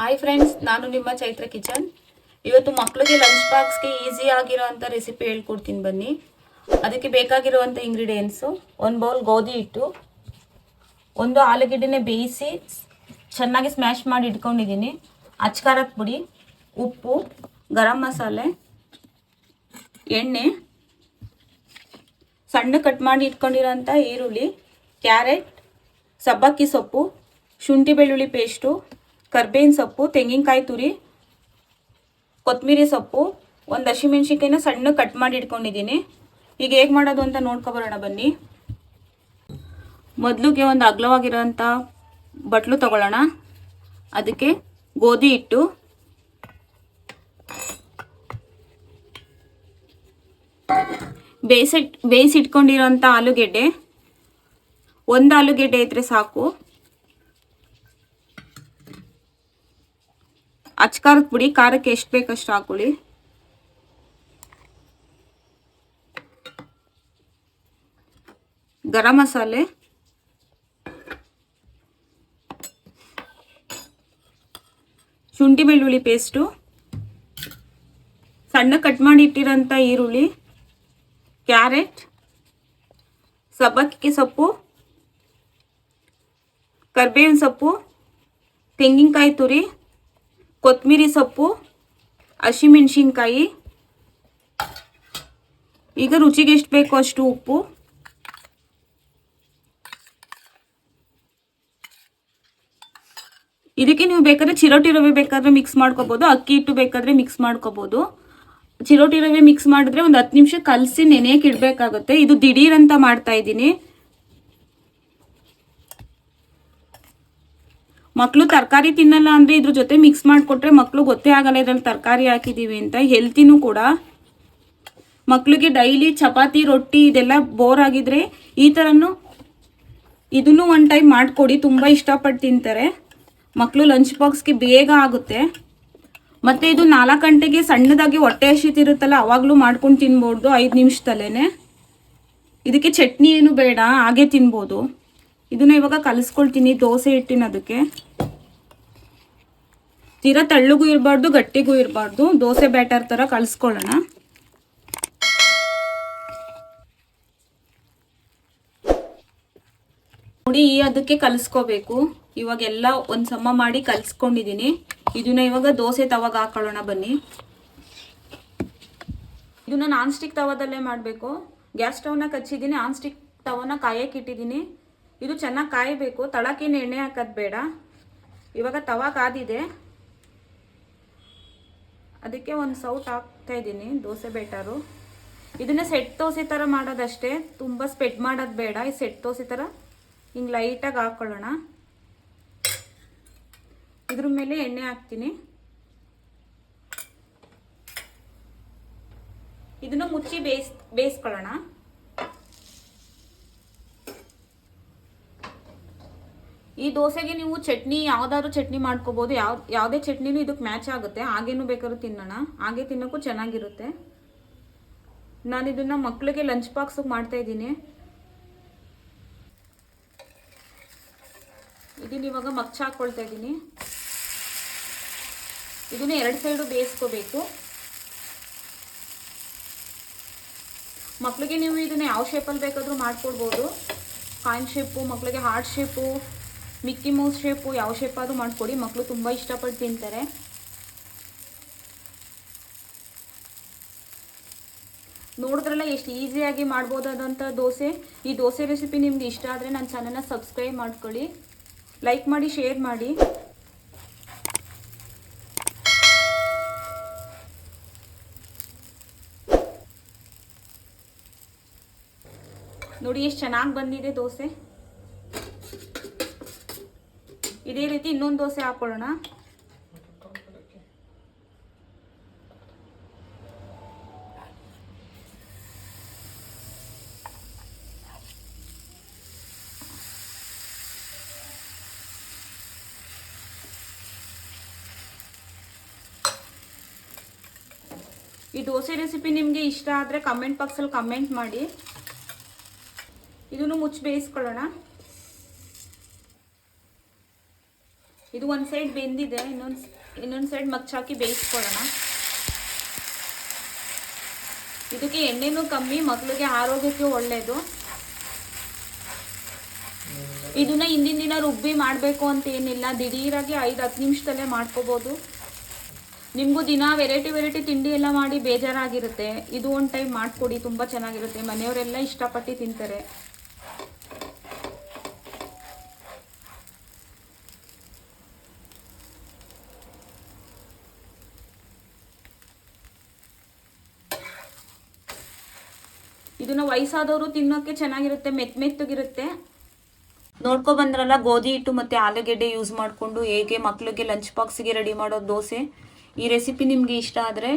Hi friends ನಾನು ನಿಮ್ಮ Chaitra kitchen. ಇವತ್ತು ಮಕ್ಕಳಿಗೆ ಲಂಚ್ ಬಾಕ್ಸ್ಗೆ ಈಸಿ ಆಗಿರೋವಂಥ ರೆಸಿಪಿ ಹೇಳ್ಕೊಡ್ತೀನಿ ಬನ್ನಿ. ಅದಕ್ಕೆ ಬೇಕಾಗಿರುವಂಥ ಇಂಗ್ರೀಡಿಯೆಂಟ್ಸು ಒಂದು ಬೌಲ್ ಗೋಧಿ ಹಿಟ್ಟು, ಒಂದು ಆಲೂಗಡ್ಡೆನೇ ಬೇಯಿಸಿ ಚೆನ್ನಾಗಿ ಸ್ಮ್ಯಾಶ್ ಮಾಡಿ ಇಟ್ಕೊಂಡಿದ್ದೀನಿ. ಅಚ್ಕಾರದ ಪುಡಿ, ಉಪ್ಪು, ಗರಂ ಮಸಾಲೆ, ಎಣ್ಣೆ, ಸಣ್ಣ ಕಟ್ ಮಾಡಿ ಇಟ್ಕೊಂಡಿರೋಂಥ ಈರುಳ್ಳಿ, ಕ್ಯಾರೆಟ್, ಸಬ್ಬಕ್ಕಿ ಸೊಪ್ಪು, ಶುಂಠಿ ಬೆಳ್ಳುಳ್ಳಿ ಪೇಸ್ಟು ಕರ್ಬೇವಿನ ಸೊಪ್ಪು, ತೆಂಗಿನಕಾಯಿ ತುರಿ, ಕೊತ್ತಂಬರಿ ಸೊಪ್ಪು, ಒಂದು ಹಸಿಮೆಣ್ಸಿನ್ಕಾಯಿನ ಸಣ್ಣ ಕಟ್ ಮಾಡಿ ಇಟ್ಕೊಂಡಿದ್ದೀನಿ. ಈಗ ಹೇಗೆ ಮಾಡೋದು ಅಂತ ನೋಡ್ಕೊಬರೋಣ ಬನ್ನಿ. ಮೊದಲಿಗೆ ಒಂದು ಅಗಲವಾಗಿರೋಂಥ ಬಟ್ಲು ತಗೊಳ್ಳೋಣ. ಅದಕ್ಕೆ ಗೋಧಿ ಹಿಟ್ಟು. ಬೇಯಿಸಿಟ್ ಬೇಯಿಸಿಟ್ಕೊಂಡಿರೋಂಥ ಆಲೂಗೆಡ್ಡೆ. ಒಂದು ಆಲೂಗೆಡ್ಡೆ ಇದ್ದರೆ ಸಾಕು. ಅಚ್ಕಾರದ ಪುಡಿ, ಖಾರಕ್ಕೆ ಎಷ್ಟು ಬೇಕಷ್ಟು ಹಾಕೊಳ್ಳಿ. ಗರಂ ಮಸಾಲೆ. ಶುಂಠಿ ಬೆಳ್ಳುಳ್ಳಿ ಪೇಸ್ಟು. ಸಣ್ಣ ಕಟ್ ಮಾಡಿ ಇಟ್ಟಿರೋಂಥ ಈರುಳ್ಳಿ. ಕ್ಯಾರೆಟ್. ಸಬ್ಬಕ್ಕಿ ಸೊಪ್ಪು. ಕರ್ಬೇವಿನ ಸೊಪ್ಪು. ತೆಂಗಿನಕಾಯಿ ತುರಿ. ಕೊತ್ತಂಬರಿ ಸೊಪ್ಪು, ಹಸಿಮೆಣ್ಸಿನ್ಕಾಯಿ. ಈಗ ರುಚಿಗೆ ಎಷ್ಟು ಬೇಕೋ ಅಷ್ಟು ಉಪ್ಪು. ಇದಕ್ಕೆ ನೀವು ಬೇಕಾದ್ರೆ ಚಿರೋಟಿ ರವೆ ಬೇಕಾದ್ರೆ ಮಿಕ್ಸ್ ಮಾಡ್ಕೋಬೋದು, ಅಕ್ಕಿ ಹಿಟ್ಟು ಬೇಕಾದ್ರೆ ಮಿಕ್ಸ್ ಮಾಡ್ಕೋಬೋದು. ಚಿರೋಟಿ ರವೆ ಮಿಕ್ಸ್ ಮಾಡಿದ್ರೆ ಒಂದು ಹತ್ತು ನಿಮಿಷ ಕಲಸಿ ನೆನೆಯಕ್ಕೆ ಇಡಬೇಕಾಗುತ್ತೆ. ಇದು ದಿಢೀರ್ ಅಂತ ಮಾಡ್ತಾ ಇದ್ದೀನಿ. ಮಕ್ಕಳು ತರಕಾರಿ ತಿನ್ನಲ್ಲ ಅಂದರೆ ಇದ್ರ ಜೊತೆ ಮಿಕ್ಸ್ ಮಾಡಿಕೊಟ್ರೆ ಮಕ್ಕಳು ಗೊತ್ತೇ ಆಗಲ್ಲ ಇದ್ರಲ್ಲಿ ತರಕಾರಿ ಹಾಕಿದ್ದೀವಿ ಅಂತ. ಹೆಲ್ತಿನೂ ಕೂಡ. ಮಕ್ಕಳಿಗೆ ಡೈಲಿ ಚಪಾತಿ, ರೊಟ್ಟಿ ಇದೆಲ್ಲ ಬೋರ್ ಆಗಿದ್ರೆ ಈ ಥರನು ಇದನ್ನು ಒನ್ ಟೈಮ್ ಮಾಡಿಕೊಡಿ, ತುಂಬ ಇಷ್ಟಪಟ್ಟು ತಿಂತಾರೆ. ಮಕ್ಕಳು ಲಂಚ್ ಬಾಕ್ಸ್ಗೆ ಬೇಗ ಆಗುತ್ತೆ. ಮತ್ತು ಇದು ನಾಲ್ಕು ಗಂಟೆಗೆ ಸಣ್ಣದಾಗಿ ಹೊಟ್ಟೆ ಹಸಿತಿರುತ್ತಲ್ಲ ಅವಾಗಲೂ ಮಾಡ್ಕೊಂಡು ತಿನ್ಬೋದು, ಐದು ನಿಮಿಷದಲ್ಲೇ ಇದಕ್ಕೆ ಚಟ್ನಿ ಏನು ಬೇಡ, ಹಾಗೆ ತಿನ್ಬೋದು. ಇದನ್ನ ಇವಾಗ ಕಲಿಸ್ಕೊಳ್ತೀನಿ, ದೋಸೆ ಹಿಟ್ಟಿನ ಅದಕ್ಕೆ. ತೀರಾ ತಳ್ಳಗೂ ಇರಬಾರ್ದು, ಗಟ್ಟಿಗೂ ಇರಬಾರ್ದು. ದೋಸೆ ಬ್ಯಾಟರ್ ಥರ ಕಳಿಸ್ಕೊಳ್ಳೋಣ. ನೋಡಿ, ಅದಕ್ಕೆ ಕಲಿಸ್ಕೋಬೇಕು. ಇವಾಗೆಲ್ಲ ಒಂದು ಸಮ ಮಾಡಿ ಕಲಿಸ್ಕೊಂಡಿದ್ದೀನಿ ಇದನ್ನ ಇವಾಗ ದೋಸೆ ತವಾಗ ಹಾಕೊಳ್ಳೋಣ ಬನ್ನಿ. ಇದನ್ನ ನಾನ್ ಸ್ಟಿಕ್ ತವದಲ್ಲೇ ಮಾಡಬೇಕು. ಗ್ಯಾಸ್ ಸ್ಟವ್ನ ಕಚ್ಚಿದ್ದೀನಿ ನಾನ್ ಸ್ಟಿಕ್ ತವನ ಕಾಯಕ್ಕೆ ಇಟ್ಟಿದ್ದೀನಿ ಇದು ಚೆನ್ನಾಗಿ ಕಾಯಬೇಕು. ತಳಕೇನು ಎಣ್ಣೆ ಹಾಕೋದು ಬೇಡ. ಇವಾಗ ತವ ಕಾದಿದೆ. ಅದಕ್ಕೆ ಒಂದು ಸೌಟ್ ಹಾಕ್ತಾ ಇದ್ದೀನಿ, ದೋಸೆ ಬೇಟರು ಇದನ್ನ ಸೆಟ್ ದೋಸೆ ಥರ ಮಾಡೋದಷ್ಟೇ, ತುಂಬ ಸ್ಪೆಡ್ ಮಾಡೋದು ಬೇಡ. ಈ ಸೆಟ್ ದೋಸೆ ಥರ ಹಿಂಗೆ ಲೈಟಾಗಿ ಹಾಕ್ಕೊಳ್ಳೋಣ ಇದ್ರ ಮೇಲೆ ಎಣ್ಣೆ ಹಾಕ್ತೀನಿ. ಇದನ್ನು ಮುಚ್ಚಿ ಬೇಯಿಸ್, ಬೇಯಿಸ್ಕೊಳ್ಳೋಣ. ಈ ದೋಸೆಗೆ ನೀವು ಚಟ್ನಿ, ಯಾವ್ದಾದ್ರು ಚಟ್ನಿ ಮಾಡ್ಕೋಬೋದು. ಯಾವ, ಯಾವುದೇ ಚಟ್ನಿನೂ ಇದಕ್ಕೆ ಮ್ಯಾಚ್ ಆಗುತ್ತೆ. ಹಾಗೇನು ಬೇಕಾದ್ರೂ ತಿನ್ನೋಣ. ಹಾಗೆ ತಿನ್ನೋಕ್ಕೂ ಚೆನ್ನಾಗಿರುತ್ತೆ. ನಾನು ಇದನ್ನ ಮಕ್ಕಳಿಗೆ ಲಂಚ್ ಬಾಕ್ಸಿಗೆ ಮಾಡ್ತಾ ಇದ್ದೀನಿ. ಇದನ್ನ ಇವಾಗ ಮಚ್ಚ ಹಾಕ್ಕೊಳ್ತಾ ಇದ್ದೀನಿ. ಇದನ್ನ ಎರಡು ಸೈಡು ಬೇಯಿಸ್ಕೋಬೇಕು. ಮಕ್ಕಳಿಗೆ ನೀವು ಇದನ್ನ ಯಾವ ಶೇಪಲ್ಲಿ ಬೇಕಾದರೂ ಮಾಡ್ಕೊಡ್ಬೋದು ಕಾಯಿನ್ ಶೇಪು ಮಕ್ಕಳಿಗೆ heart shape Mickey Mouse shape ಯಾವ ಶೇಪ್ ಆದರೂ ಮಾಡಿಕೊಡಿ ಮಕ್ಕಳು ತುಂಬ ಇಷ್ಟಪಟ್ಟು ತಿಂತಾರೆ. ನೋಡಿದ್ರಲ್ಲ ಎಷ್ಟು ಈಸಿಯಾಗಿ ಮಾಡ್ಬೋದಾದಂಥ ದೋಸೆ. ಈ ದೋಸೆ ರೆಸಿಪಿ ನಿಮ್ಗೆ ಇಷ್ಟ ಆದರೆ ನನ್ನ ಚಾನಲ್ನ ಸಬ್ಸ್ಕ್ರೈಬ್ ಮಾಡ್ಕೊಳ್ಳಿ. ಲೈಕ್ ಮಾಡಿ ಶೇರ್ ಮಾಡಿ. ನೋಡಿ ಎಷ್ಟು ಚೆನ್ನಾಗಿ ಬಂದಿದೆ ದೋಸೆ. ಇದೇ ರೀತಿ ಇನ್ನೊಂದು ದೋಸೆ ಹಾಕೊಳ್ಳೋಣ. ಈ ದೋಸೆ ರೆಸಿಪಿ ನಿಮಗೆ ಇಷ್ಟ ಆದರೆ ಕಮೆಂಟ್ ಬಾಕ್ಸಲ್ಲಿ ಕಮೆಂಟ್ ಮಾಡಿ. ಇದನ್ನು ಮುಚ್ಚಿ ಬೇಯಿಸ್ಕೊಳ್ಳೋಣ. ಇದು ಒಂದು ಸೈಡ್ ಬೆಂದಿದೆ, ಇನ್ನೊಂದು ಇನ್ನೊಂದು ಸೈಡ್ ಮಚ್ಚಾಕಿ ಬೇಯಿಸ್ಕೊಳ್ಳೋಣ. ಇದಕ್ಕೆ ಎಣ್ಣೆನೂ ಕಮ್ಮಿ ಮಕ್ಕಳಿಗೆ ಆರೋಗ್ಯಕ್ಕೆ ಒಳ್ಳೆಯದು ಇದನ್ನ ಹಿಂದಿನ ದಿನ ರುಬ್ಬಿ ಮಾಡಬೇಕು ಅಂತ ಏನಿಲ್ಲ, ದಿಢೀರಾಗಿ ಐದು ಹತ್ತು ನಿಮಿಷದಲ್ಲೇ ಮಾಡ್ಕೋಬೋದು. ನಿಮಗೂ ದಿನ ವೆರೈಟಿ ವೆರೈಟಿ ತಿಂಡಿ ಎಲ್ಲ ಮಾಡಿ ಬೇಜಾರಾಗಿರುತ್ತೆ. ಇದು ಒಂದು ಟೈಮ್ ಮಾಡಿಕೊಡಿ, ತುಂಬ ಚೆನ್ನಾಗಿರುತ್ತೆ. ಮನೆಯವರೆಲ್ಲ ಇಷ್ಟಪಟ್ಟು ತಿಂತಾರೆ. ಇದನ್ನ ವಯಸ್ಸಾದವರು ತಿನ್ನೋಕೆ ಚೆನ್ನಾಗಿರುತ್ತೆ, ಮೆತ್ ಮೆತ್ತಗಿರುತ್ತೆ. ನೋಡ್ಕೊ ಬಂದ್ರಲ್ಲ, ಗೋಧಿ ಹಿಟ್ಟು ಮತ್ತು ಆಲೂಗೆಡ್ಡೆ ಯೂಸ್ ಮಾಡಿಕೊಂಡು ಹೇಗೆ ಮಕ್ಕಳಿಗೆ ಲಂಚ್ ಬಾಕ್ಸಿಗೆ ರೆಡಿ ಮಾಡೋ ದೋಸೆ. ಈ ರೆಸಿಪಿ ನಿಮಗೆ ಇಷ್ಟ ಆದರೆ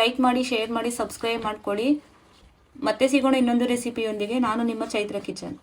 ಲೈಕ್ ಮಾಡಿ ಶೇರ್ ಮಾಡಿ ಸಬ್ಸ್ಕ್ರೈಬ್ ಮಾಡ್ಕೊಳ್ಳಿ. ಮತ್ತೆ ಸಿಗೋಣ ಇನ್ನೊಂದು ರೆಸಿಪಿಯೊಂದಿಗೆ ನಾನು ನಿಮ್ಮ ಚೈತ್ರ ಕಿಚನ್.